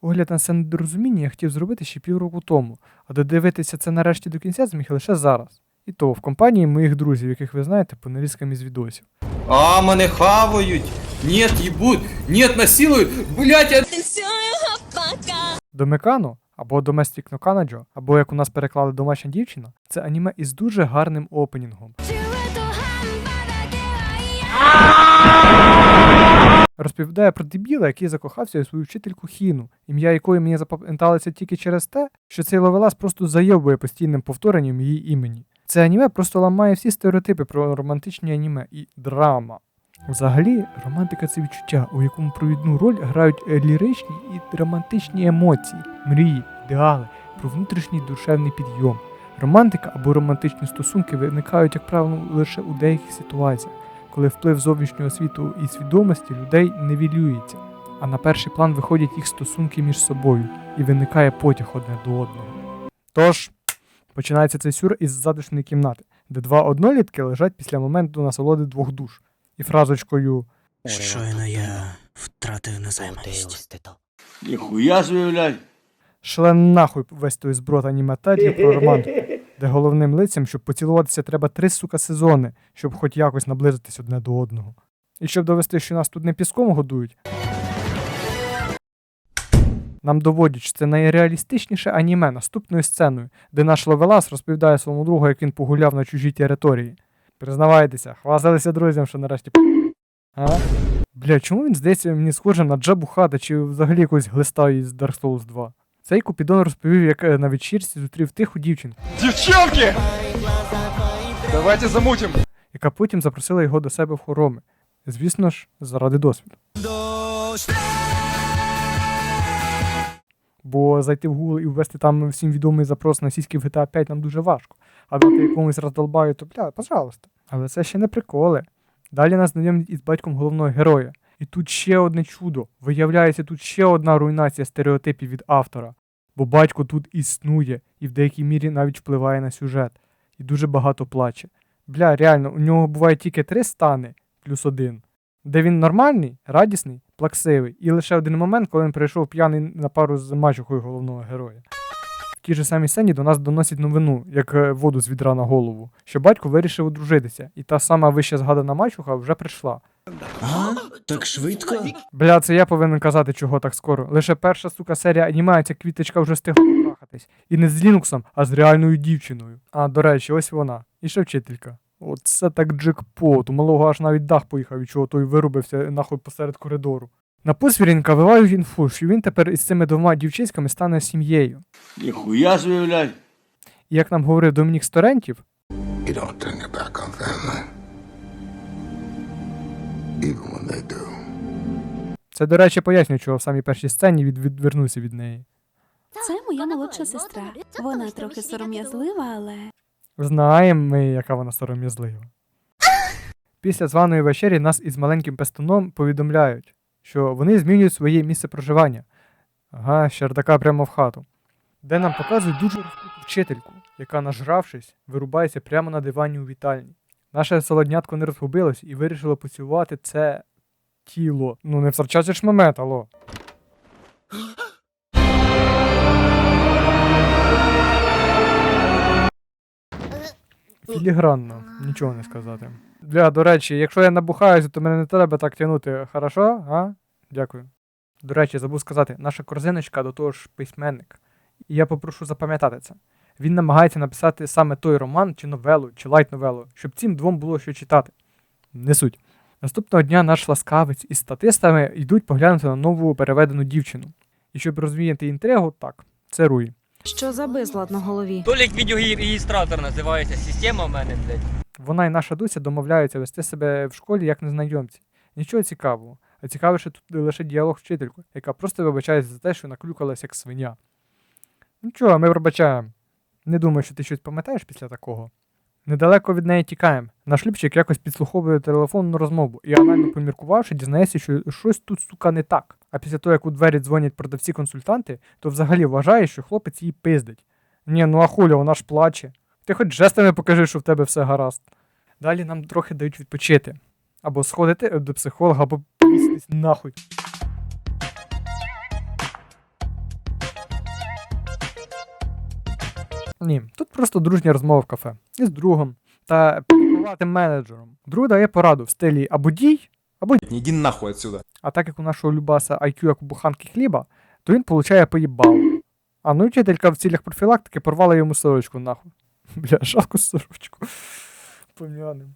Огляд на це недорозуміння я хотів зробити ще півроку тому, а додивитися це нарешті до кінця зміг лише зараз. І то в компанії моїх друзів, яких ви знаєте по нарізкам із відосів. А, мене хавають. Нет, їбуть. Нет, насилують. Блять, я... Домекано або Domestic no Kanajo, або як у нас переклали домашня дівчина, це аніме із дуже гарним опенінгом. Розповідає про дебіла, який закохався у свою вчительку Хіну, ім'я якої мені запам'яталося тільки через те, що цей ловелас просто зайовує постійним повторенням її імені. Це аніме просто ламає всі стереотипи про романтичні аніме і драма. Взагалі, романтика це відчуття, у якому провідну роль грають ліричні і романтичні емоції, мрії, ідеали, про внутрішній душевний підйом. Романтика або романтичні стосунки виникають, як правило, лише у деяких ситуаціях, коли вплив зовнішнього світу і свідомості людей невілюється, а на перший план виходять їх стосунки між собою і виникає потяг одне до одного. Тож, починається цей сюр із затишної кімнати, де два однолітки лежать після моменту насолоди двох душ. І фразочкою Щойно я втратив незайманість. Ніхуя собі, шлен нахуй весь той зброд аніматерів про романтику, де головним лицям, щоб поцілуватися, треба три сука сезони, щоб хоч якось наблизитись одне до одного. І щоб довести, що нас тут не піском годують. Нам доводять, що це найреалістичніше аніме наступною сценою, де наш ловелас розповідає своєму другу, як він погуляв на чужій території. Признавайтеся, хвасталися друзям, що нарешті. А? Бля, чому він здається мені схожим на Джабу Хада чи взагалі якогось глиста із Dark Souls 2? Цей Купідон розповів, як е, на вечірці зустрів тиху дівчинку, Девчонки! Давайте замутим! яка потім запросила його до себе в хороми. Звісно ж, заради досвіду. Бо зайти в Google і ввести там всім відомий запрос на сіськи в GTA 5 нам дуже важко. А дати якомусь роздолбаю, то бля, пожалуйста. Але це ще не приколи. Далі нас знайомлять із батьком головного героя. І тут ще одне чудо. Виявляється, тут ще одна руйнація стереотипів від автора. Бо батько тут існує і в деякій мірі навіть впливає на сюжет. І дуже багато плаче. Бля, реально, у нього буває тільки три стани плюс один, де він нормальний, радісний, плаксивий, і лише один момент, коли він прийшов п'яний на пару з мачухою головного героя. В тій же самій сцені до нас доносять новину, як е, воду з відра на голову, що батько вирішив одружитися, і та сама вище згадана мачуха вже прийшла. А? Так швидко? Бля, це я повинен казати, чого так скоро. Лише перша сука серія анімація квіточка вже встигла потрахатись. І не з Лінуксом, а з реальною дівчиною. А, до речі, ось вона. І ще вчителька. Оце так джекпот. У малого аж навіть дах поїхав, від чого той вирубився нахуй посеред коридору. На посвірінка вивають інфу, що він тепер із цими двома дівчиськами стане сім'єю. Ніхуя. І як нам говорив Домінік Сторентів, You don't turn your back on family. Even when they do. це, до речі, пояснює, чого в самій першій сцені від, відвернувся від неї. Це моя молодша сестра. Вона трохи сором'язлива, але Знаємо ми, яка вона сором'язлива. Після званої вечері нас із маленьким пестуном повідомляють, що вони змінюють своє місце проживання. Ага, щердака прямо в хату. Де нам показують дуже розкруту вчительку, яка, нажравшись, вирубається прямо на дивані у вітальні. Наше солоднятко не розгубилось і вирішило поцілувати це тіло. Ну не втрачайте ж момент, алло. Філігранно, нічого не сказати. Бля, до речі, якщо я набухаюся, то мене не треба так тягнути, хорошо? А? Дякую. До речі, забув сказати, наша корзиночка до того ж письменник. І я попрошу запам'ятати це. Він намагається написати саме той роман, чи новелу, чи лайт-новелу, щоб цим двом було що читати. Не суть. Наступного дня наш ласкавець із статистами йдуть поглянути на нову переведену дівчину. І щоб розвіяти інтригу, так, це Руї. що за безлад на голові? Толік відеореєстратор називається. Система в мене, блядь. Вона і наша Дуся домовляються вести себе в школі як незнайомці. Нічого цікавого. А цікавіше тут лише діалог вчительку, яка просто вибачається за те, що наклюкалась як свиня. Нічого, ми пробачаємо. Не думаю, що ти щось пам'ятаєш після такого. Недалеко від неї тікаємо. Наш Любчик якось підслуховує телефонну розмову і анально поміркувавши, дізнається, що щось тут, сука, не так. А після того, як у двері дзвонять продавці-консультанти, то взагалі вважає, що хлопець її пиздить. Ні, ну а хуля, вона ж плаче. Ти хоч жестами покажи, що в тебе все гаразд. Далі нам трохи дають відпочити. Або сходити до психолога, або повіситись нахуй. Ні, тут просто дружня розмова в кафе із другом та підкуватим менеджером. Друг дає пораду в стилі або дій, або Иди нахуй отсюда. а так як у нашого Любаса IQ як у буханки хліба, то він получає поїбало. А ну вчителька в цілях профілактики порвала йому сорочку нахуй. Бля, шапку сорочку. Пом'яним.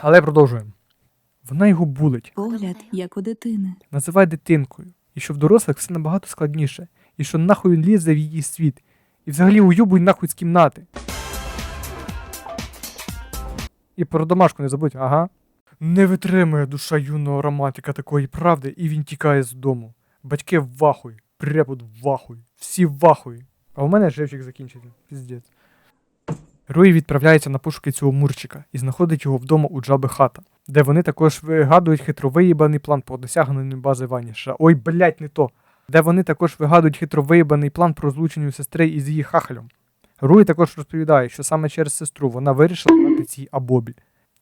Але продовжуємо. Вона його булить, Погляд, як у дитини. називає дитинкою, і що в дорослих все набагато складніше, і що нахуй він лізе в її світ, і взагалі уйобуй нахуй з кімнати. І про домашку не забудь, ага. Не витримує душа юного романтика такої правди, і він тікає з дому. Батьки вахуй, препод вахуй, всі вахуй. А у мене живчик закінчиться. Піздець. Руї відправляється на пошуки цього мурчика і знаходить його вдома у джаби хата, де вони також вигадують хитро виїбаний план по досягненню бази Ваніша. Ой, блять, не то. Де вони також вигадують хитро виїбаний план про розлучення сестри із її хахалем. Руї також розповідає, що саме через сестру вона вирішила дати цій абобі.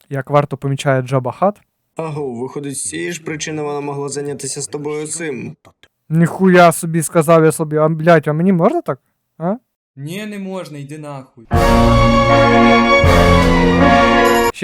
Як варто помічає Джаба Хат, Аго, виходить, з цієї ж причини вона могла зайнятися з тобою цим. ніхуя собі сказав я собі, а блять, а мені можна так? А? Ні, не можна, йди нахуй.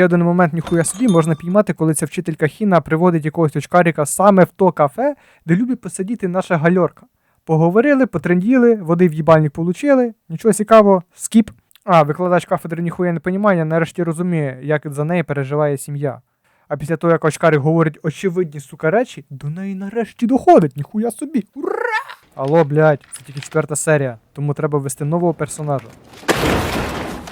Ще один момент ніхуя собі можна піймати, коли ця вчителька Хіна приводить якогось очкаріка саме в то кафе, де любить посидіти наша гальорка. Поговорили, потренділи, води в їбальник получили, нічого цікавого, скіп. А, викладач кафедри ніхуя не понімання, нарешті розуміє, як за неї переживає сім'я. А після того, як очкарик говорить очевидні сука речі, до неї нарешті доходить, ніхуя собі. Ура! Алло, блядь, це тільки четверта серія, тому треба ввести нового персонажа.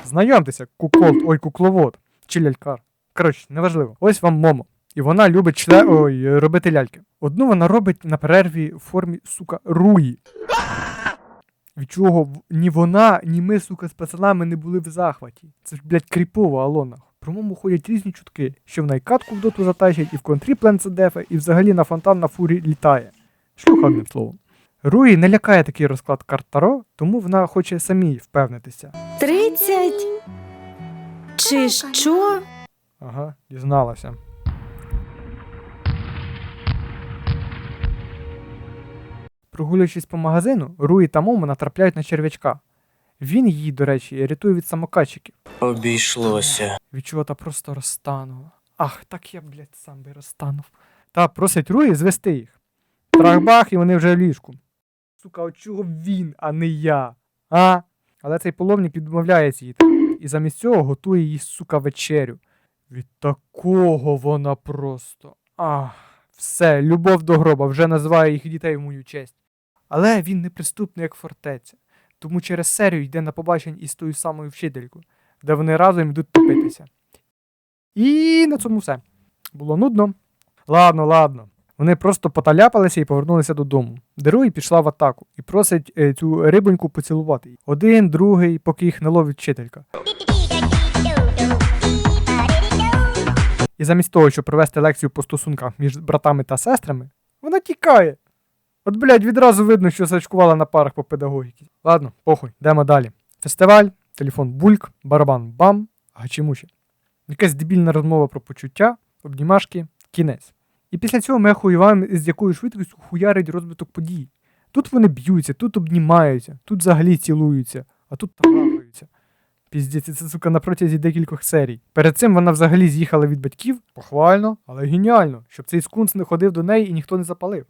Знайомтеся, куколд, ой, кукловод чи лялькар. Коротше, неважливо. Ось вам Момо. І вона любить чле... ой, робити ляльки. Одну вона робить на перерві в формі, сука, руї. Від чого ні вона, ні ми, сука, з пацанами не були в захваті. Це ж, блядь, кріпово, Алона. Про мому ходять різні чутки, що вона і катку в доту затащить, і в контрі пленцедефе, і взагалі на фонтан на фурі літає. Шлюха одним словом. Руї не лякає такий розклад карт Таро, тому вона хоче самій впевнитися. Тридцять. Чи що? Ага, дізналася. Прогулюючись по магазину, Руї та Момо натрапляють на черв'ячка. Він її, до речі, рятує від самокатчиків. Обійшлося. Від чого та просто розтанула. Ах, так я, блядь, сам би розтанув. Та просить Руї звести їх. Трах-бах, і вони вже в ліжку. Сука, от чого він, а не я? А? Але цей половник відмовляється їй і замість цього готує їй, сука, вечерю. Від такого вона просто. Ах, все, любов до гроба вже називає їх дітей в мою честь. Але він неприступний, як фортеця. Тому через серію йде на побачення із тою самою вчителькою, де вони разом йдуть топитися. І на цьому все. Було нудно. Ладно, ладно. Вони просто поталяпалися і повернулися додому. Деруї пішла в атаку і просить е, цю рибоньку поцілувати. Один, другий, поки їх не ловить вчителька. І замість того, щоб провести лекцію по стосунках між братами та сестрами, вона тікає. От, блядь, відразу видно, що зачкувала на парах по педагогіці. Ладно, похуй, йдемо далі. Фестиваль, телефон бульк, барабан бам, гачимучі. Якась дебільна розмова про почуття, обнімашки, кінець. І після цього ми охуєваємо, з якою швидкістю хуярить розвиток подій. Тут вони б'ються, тут обнімаються, тут взагалі цілуються, а тут трахаються. Піздець, це сука на протязі декількох серій. Перед цим вона взагалі з'їхала від батьків, похвально, але геніально, щоб цей скунс не ходив до неї і ніхто не запалив.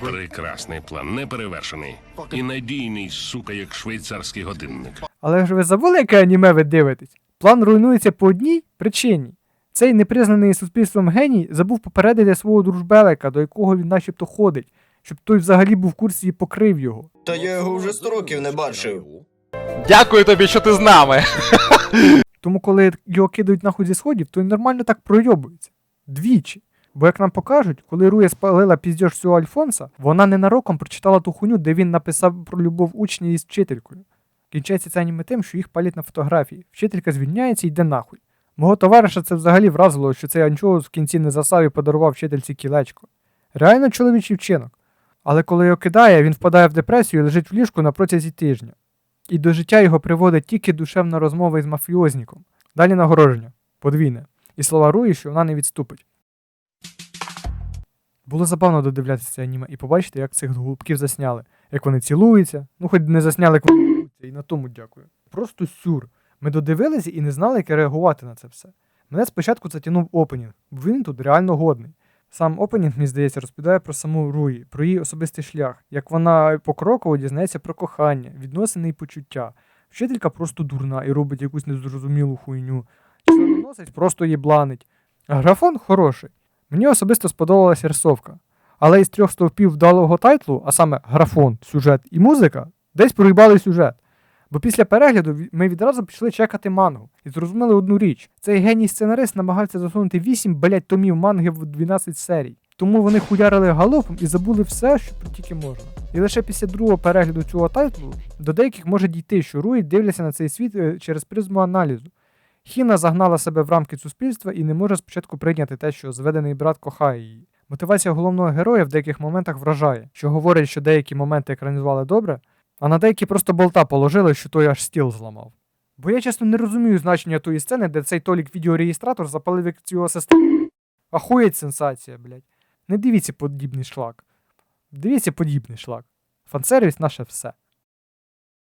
Прекрасний план, неперевершений. І надійний, сука, як швейцарський годинник. Але ж ви забули, яке аніме ви дивитесь? План руйнується по одній причині. Цей непризнаний суспільством геній забув попередити свого дружбелика, до якого він начебто ходить, щоб той взагалі був в курсі і покрив його. Та я його вже сто років не бачив. Дякую тобі, що ти з нами. Тому, коли його кидають нахуй зі сходів, то він нормально так пройобується. Двічі. Бо як нам покажуть, коли Руя спалила піздьош всього Альфонса, вона ненароком прочитала ту хуйню, де він написав про любов учня із вчителькою. Кінчається це аніме тим, що їх палять на фотографії. Вчителька звільняється і йде нахуй. Мого товариша це взагалі вразило, що цей анчоус в кінці не засав і подарував вчительці кілечко. Реально чоловічий вчинок. Але коли його кидає, він впадає в депресію і лежить в ліжку на протязі тижня. І до життя його приводить тільки душевна розмова із мафіозніком. Далі нагородження. Подвійне. І слова Руї, що вона не відступить. Було забавно додивлятися це аніме і побачити, як цих голубків засняли. Як вони цілуються, ну хоч не засняли, як вони І на тому дякую. Просто сюр. Ми додивилися і не знали, як реагувати на це все. Мене спочатку затягнув опенінг, бо він тут реально годний. Сам опенінг, мені здається, розповідає про саму Руї, про її особистий шлях, як вона покроково дізнається про кохання, відносини і почуття. Вчителька просто дурна і робить якусь незрозумілу хуйню. Членоносець просто їбланить. А графон хороший. Мені особисто сподобалася рисовка. Але із трьох стовпів вдалого тайтлу, а саме графон, сюжет і музика, десь проїбали сюжет. Бо після перегляду ми відразу пішли чекати мангу і зрозуміли одну річ: цей геній сценарист намагався засунути 8 блять томів манги в 12 серій. Тому вони хуярили галопом і забули все, що тільки можна. І лише після другого перегляду цього тайтлу до деяких може дійти, що Руї дивляться на цей світ е, через призму аналізу. Хіна загнала себе в рамки суспільства і не може спочатку прийняти те, що зведений брат кохає її. Мотивація головного героя в деяких моментах вражає, що говорить, що деякі моменти екранізували добре, а на деякі просто болта положили, що той аж стіл зламав. Бо я чесно не розумію значення тої сцени, де цей Толік відеореєстратор запалив як цього систему. Ахуєть сенсація, блядь. Не дивіться подібний шлак. Дивіться подібний шлак. Фансервіс наше все.